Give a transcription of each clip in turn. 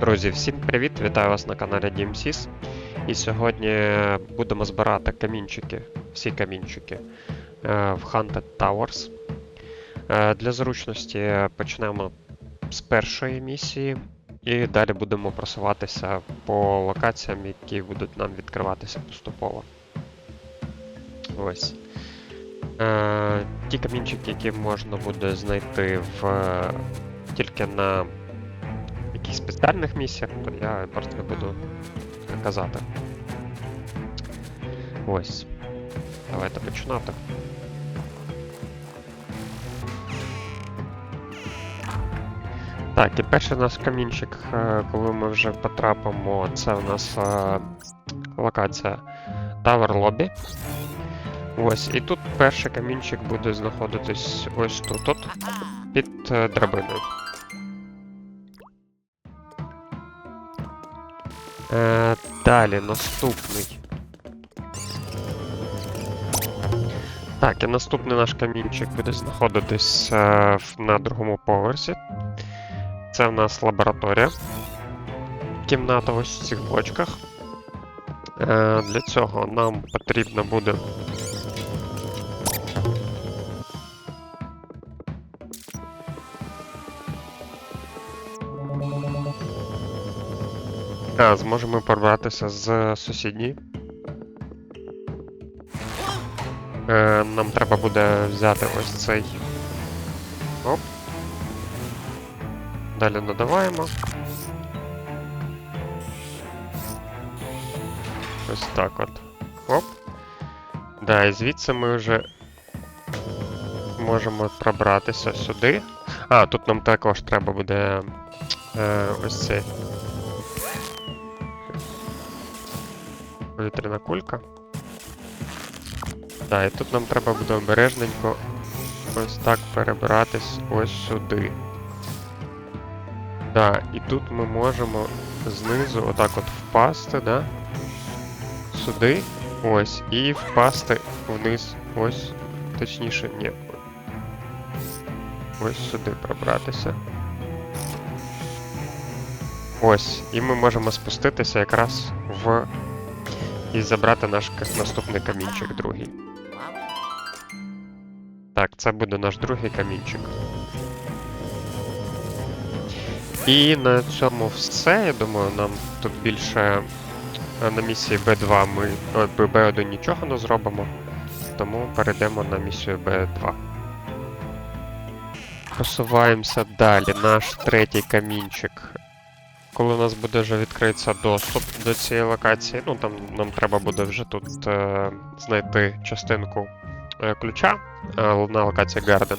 Друзі, всім привіт! Вітаю вас на каналі DMSIS. І сьогодні будемо збирати камінчики, всі камінчики е, в Haunted Towers. Е, Для зручності почнемо з першої місії, і далі будемо просуватися по локаціям, які будуть нам відкриватися поступово. Ось. Е, Ті камінчики, які можна буде знайти в, тільки на якихось спеціальних місіях, то я просто не буду казати. Ось. Давайте починати. Так, і перший наш камінчик, е, коли ми вже потрапимо, це у нас е, локація Tower Lobby. Ось, і тут перший камінчик буде знаходитись ось тут, от, під е, драбиною. Е, далі, наступний. Так, і наступний наш камінчик буде знаходитись е, на другому поверсі. Це в нас лабораторія. Кімната ось в цих бочках. Е, для цього нам потрібно буде. А, зможемо пробратися з сусідньої. Е, нам треба буде взяти ось цей. Оп. Далі надаваємо. Ось так от. Оп. Да, і звідси ми вже можемо пробратися сюди. А, тут нам також треба буде е, ось цей. Повітряна кулька. Так, і тут нам треба буде обережненько ось так перебиратись ось сюди. Да, і тут ми можемо знизу отак от впасти, да? Сюди, ось, і впасти вниз, ось, точніше, ні. Ось сюди пробратися. Ось, і ми можемо спуститися якраз в і забрати наш наступний камінчик другий. Так, це буде наш другий камінчик. І на цьому все. Я думаю, нам тут більше е, на місії B2 ми ой, Б- B1 нічого не зробимо. Тому перейдемо на місію B2. Просуваємося далі. Наш третій камінчик коли у нас буде вже відкритися доступ до цієї локації, ну там нам треба буде вже тут е, знайти частинку е, ключа е, на локації Garden,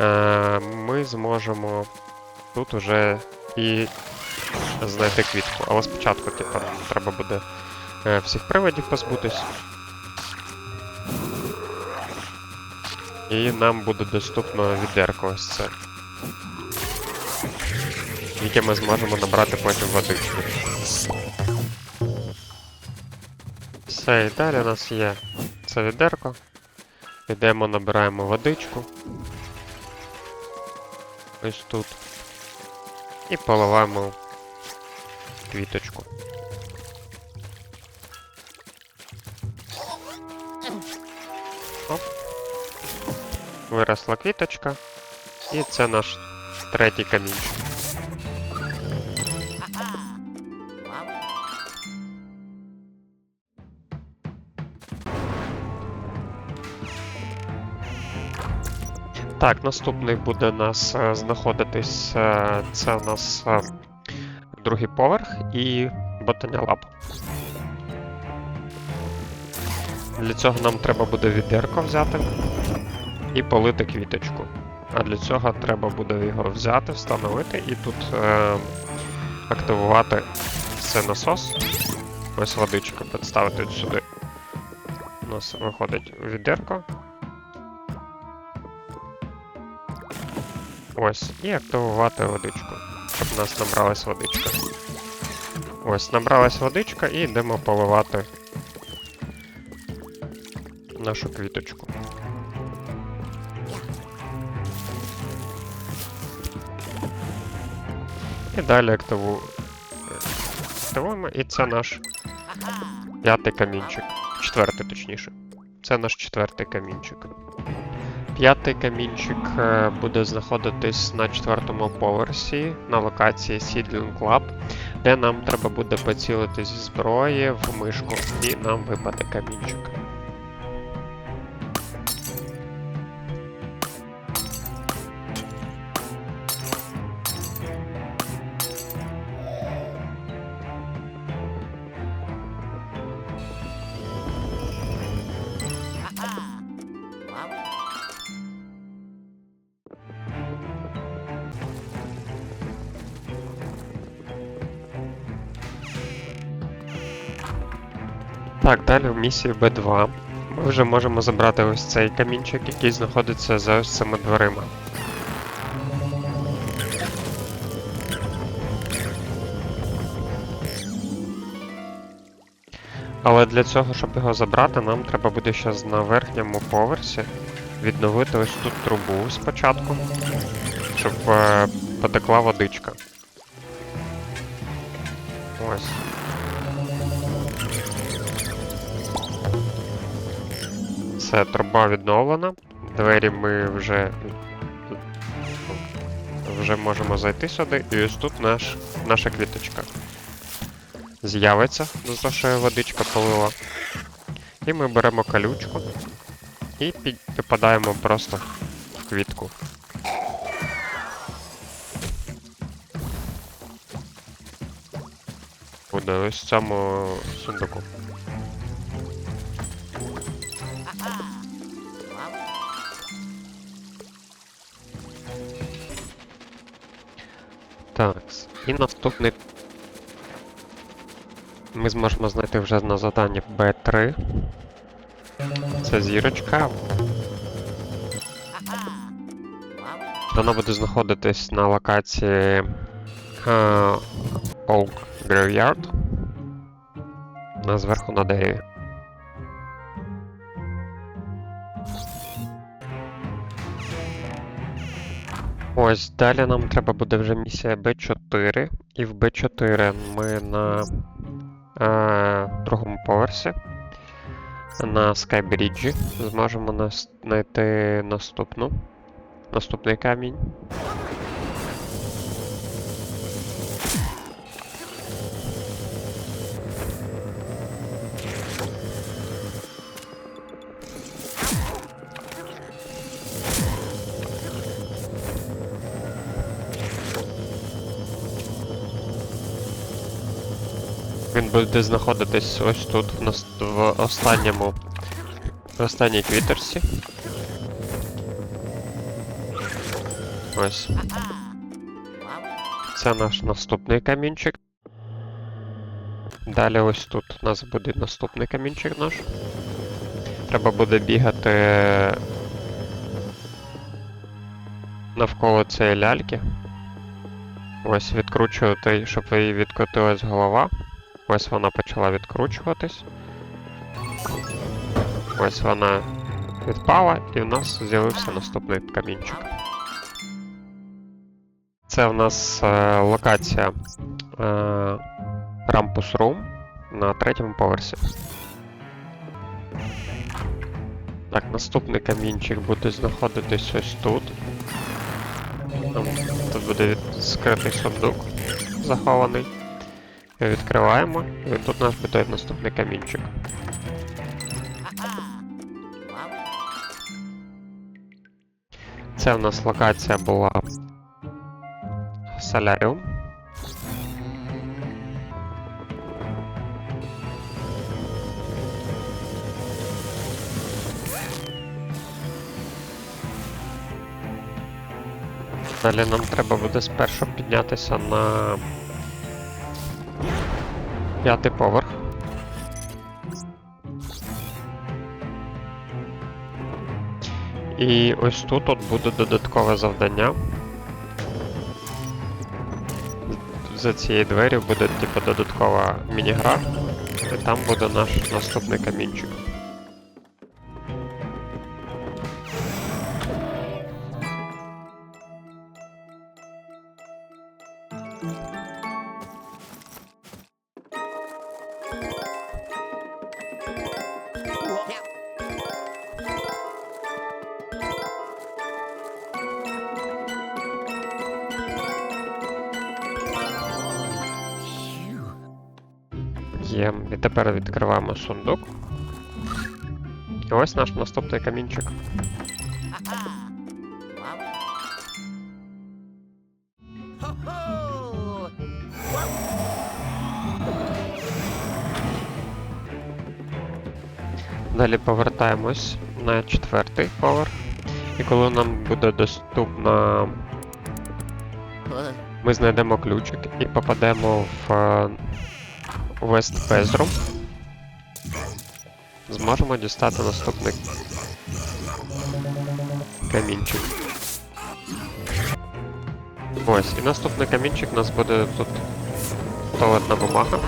е, ми зможемо тут уже і знайти квітку. Але спочатку, типу, треба буде е, всіх приводів позбутись. І нам буде доступно відерко це яке ми зможемо набрати потім водичку. Все, і далі у нас є це відерко. Йдемо, набираємо водичку. Ось тут. І поливаємо квіточку. Оп. Виросла квіточка. І це наш третій камінчик. Так, наступний буде у нас е, знаходитись. е, Це у нас е, другий поверх і ботаня лаб. Для цього нам треба буде відерко взяти і полити квіточку. А для цього треба буде його взяти, встановити і тут е, активувати це насос. Ось водичку підставити сюди. У нас виходить відерко. Ось, і активувати водичку, щоб у нас набралась водичка. Ось, набралась водичка і йдемо поливати нашу квіточку. І далі активу... активуємо, і це наш п'ятий камінчик. Четвертий, точніше. Це наш четвертий камінчик. П'ятий камінчик е, буде знаходитись на четвертому поверсі на локації Seedling Club, де нам треба буде поцілити зі зброї в мишку, і нам випаде камінчик. Так, далі в місії B2 ми вже можемо забрати ось цей камінчик, який знаходиться за ось цими дверима. Але для цього, щоб його забрати, нам треба буде зараз на верхньому поверсі відновити ось тут трубу спочатку, щоб е, потекла водичка. Ось. Все, труба відновлена. Двері ми вже. Вже можемо зайти сюди. І ось тут наш, наша квіточка. З'явиться, за що водичка полила. І ми беремо калючку і під- підпадаємо просто в квітку. Буде ось в цьому сундуку. Так, і наступний. Ми зможемо знайти вже на заданні в B3. Це зірочка. Вона буде знаходитись на локації е, Oak Graveyard. На зверху на дереві. Ось, далі нам треба буде вже місія B4. І в B4 ми на е, другому поверсі. На Skybridge зможемо нас- знайти наступну. Наступний камінь. Він буде знаходитись ось тут, в, останньому. В останній квітерсі. Ось. Це наш наступний камінчик. Далі ось тут у нас буде наступний камінчик наш. Треба буде бігати навколо цієї ляльки. Ось відкручувати, щоб їй відкотилась голова. Ось вона почала відкручуватись. Ось вона відпала, і в нас з'явився наступний камінчик. Це в нас е, локація е, Rampus Room на третьому поверсі. Так, наступний камінчик буде знаходитись ось тут. Там, тут буде скритий сундук захований. Відкриваємо, і тут нас буде наступний камінчик. Це в нас локація була Соляріум. Далі нам треба буде спершу піднятися на п'ятий поверх. І ось тут от буде додаткове завдання. За цією двері буде типу додаткова міні-гра, і там буде наш наступний камінчик. Тепер відкриваємо сундук. І ось наш наступний камінчик. Далі повертаємось на четвертий поверх. І коли нам буде доступна. Ми знайдемо ключик і попадемо в е, West Зможемо дістати наступний камінчик. Ось, і наступний камінчик у нас буде тут туалетна бумага.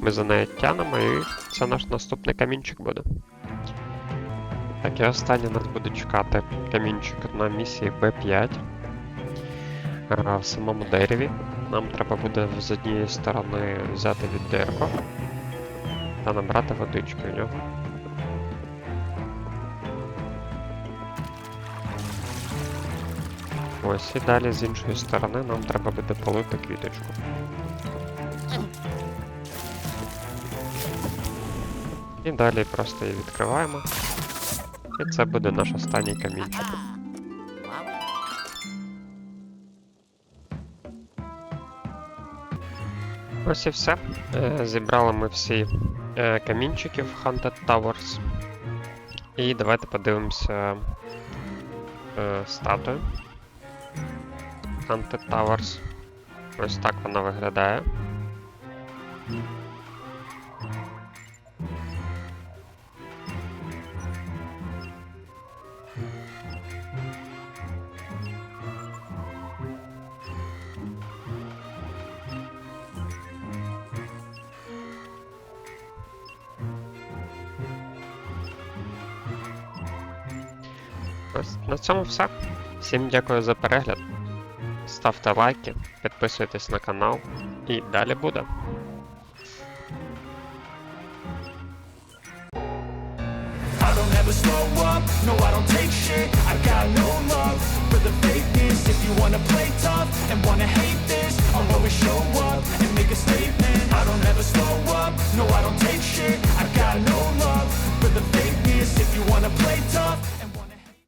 Ми за нею тянемо і це наш наступний камінчик буде. Так, і останнє нас буде чекати камінчик на місії B5. В самому дереві. Нам треба буде з однієї сторони взяти відерко та набрати водички в нього. Ось і далі з іншої сторони нам треба буде полити квіточку. І далі просто її відкриваємо. І це буде наш останній камінчик. Ось і все. Е, Зібрали ми всі е, камінчики в Haunted Towers. І давайте подивимося е, статую. Haunted Towers. Ось так вона виглядає. Ось на цьому все. Всім дякую за перегляд. Ставте лайки, підписуйтесь на канал і далі буде. slow up, no I don't take shit I got no love for the fakeness If you wanna play tough and wanna hate this I'll always show up and make a statement I don't ever slow up, no I don't take shit I got no love for the fakeness If you wanna play tough